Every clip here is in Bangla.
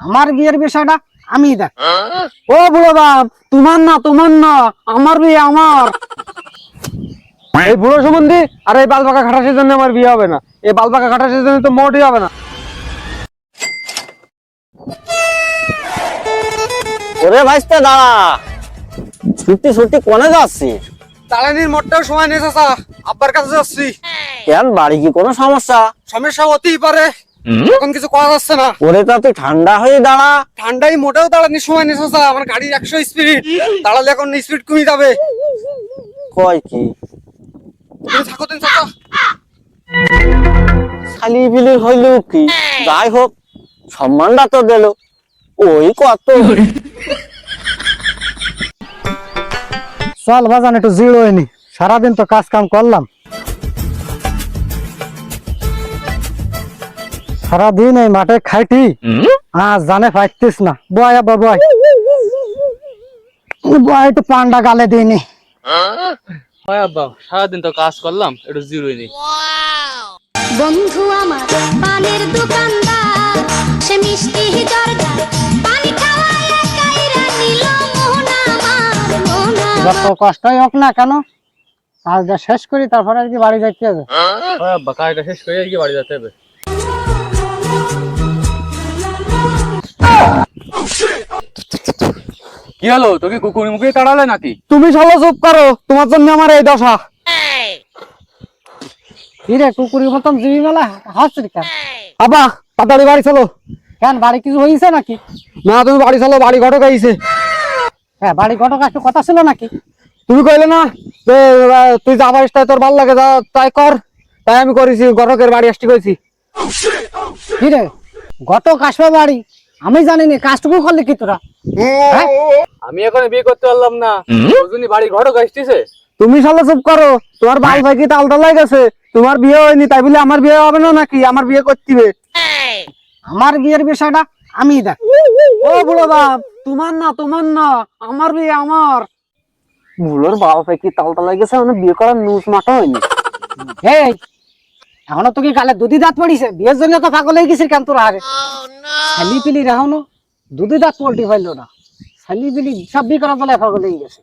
আমার বিয়ের বিষয়টা আমি দেখ। ও বুড়ো বাপ তোমার না তোমার না আমার বিয়ে আমার। এই বুড়ো সম্বন্ধে আর এই বালবাকা খাটাসের জন্য আমার বিয়ে হবে না। এই বালবাকা খাটাসের জন্য তো মোটই হবে না। ওরে ভাইস্তে দাঁড়া। ছুটি ছুটি কোনে যাচ্ছি? তালানির মোটটাও সময় চাচা আব্বার কাছে যাচ্ছি। কেন বাড়ি কি কোনো সমস্যা? সমস্যা হতেই পারে। এখন কিছু করা যাচ্ছে না। ওরে তা তুই ঠান্ডা হয়ে দাঁড়া। ঠান্ডায় মোটেও দাঁড়ানোর সময় নেই চাচা আমার গাড়ির একশো স্পিড দাঁড়ালে এখন স্পিড কমে যাবে। কয় কি? তুমি থাকো তুমি চাচা খালি বিলি হইল কি? যাই হোক সম্মানটা তো দিল। ওই কত? চল বাজান একটু জিরো হয়নি। সারাদিন তো কাজ কাম করলাম। সারাদিন এই মাঠে খাইটি আজ জানে পাইতিস না। বয় আব্বা বয়। বয় একটু পান্ডা গালে দিইনি। হয় আব্বা সারাদিন তো কাজ করলাম একটু জিরোই নেই। বন্ধু আমার পানের দোকানদার সে মিষ্টি দরকার। পানি খাওয়ায় কাইরা নিল মোহন আমার মোহন যত কষ্টই হোক না কেন কাজটা শেষ করি তারপরে আর কি বাড়ি যাইতে হবে। হয় আব্বা কাজটা শেষ করে আর কি বাড়ি যেতে হবে। কি হলো? তোকে কুকুর মুখে তাড়ালে নাকি? তুমি চলো চুপ করো, তোমার জন্য আমার এই দশা। কি রে, কুকুরের মতন জিবি মেলা হাসছিস কেন? আবা তাড়াতাড়ি বাড়ি চলো। কেন, বাড়ি কিছু হয়েছে নাকি? না, তুমি বাড়ি চলো, বাড়ি ঘটক আইছে। হ্যাঁ বাড়ি ঘটক আসতে কথা ছিল নাকি? তুমি কইলে না যে তুই যা পারিস তোর ভালো লাগে, যা তাই কর। তাই আমি করেছি, ঘটকের বাড়ি আসতে কইছি। কি রে, ঘটক আসবে বাড়ি? আমি জানি না কাজটুকু করলি কি তোরা? হ্যাঁ? আমি এখন বিয়ে করতে পারলাম না। ওজনই বাড়ি ঘটক আসতেছে তুমি চলো চুপ করো তোমার ভাই ভাই কি তাল তালাই গেছে? তোমার বিয়ে হয়নি তাই বলে আমার বিয়ে হবে না নাকি? আমার বিয়ে করতে হবে আমার বিয়ের বিষয়টা আমি দেখ। ও বুড়ো বাপ তোমার না তোমার না আমার বিয়ে আমার। বুড়োর বাবা ভাই কি তাল তালাই গেছে? মানে বিয়ে করার নুস মাটা হয়নি। এই এখনও তো কি গালে দুধি দাঁত পড়িছে বিয়ের জন্য তো পাগল হয়ে গেছিস কেন তোর হারে ছালি পিলি এখনও দুধি দাঁত পল্টি পাইলো না। ছালি পিলি সব বিয়ে করার বলে পাগল হয়ে গেছে।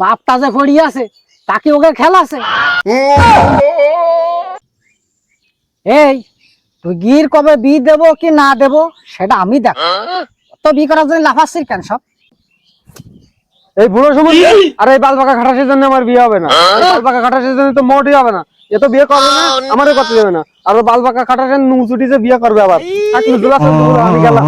বাপ তাজে পড়ি আছে তাকে ওকে খেলা আছে। এই তুই গির কবে বি দেব কি না দেব সেটা আমি দেখ। তো বি করার জন্য লাফাচ্ছিস কেন সব? এই বুড়ো সম্বন্ধে আর এই বালবাকা খাটাসের জন্য আমার বিয়ে হবে না। বালবাকা খাটাসের জন্য তো মোটই হবে না। এ তো বিয়ে করবে না আমারও করতে দেবে না। আর বালবাকা খাটাসের নুচুটি যে বিয়ে করবে আবার আমি গেলাম।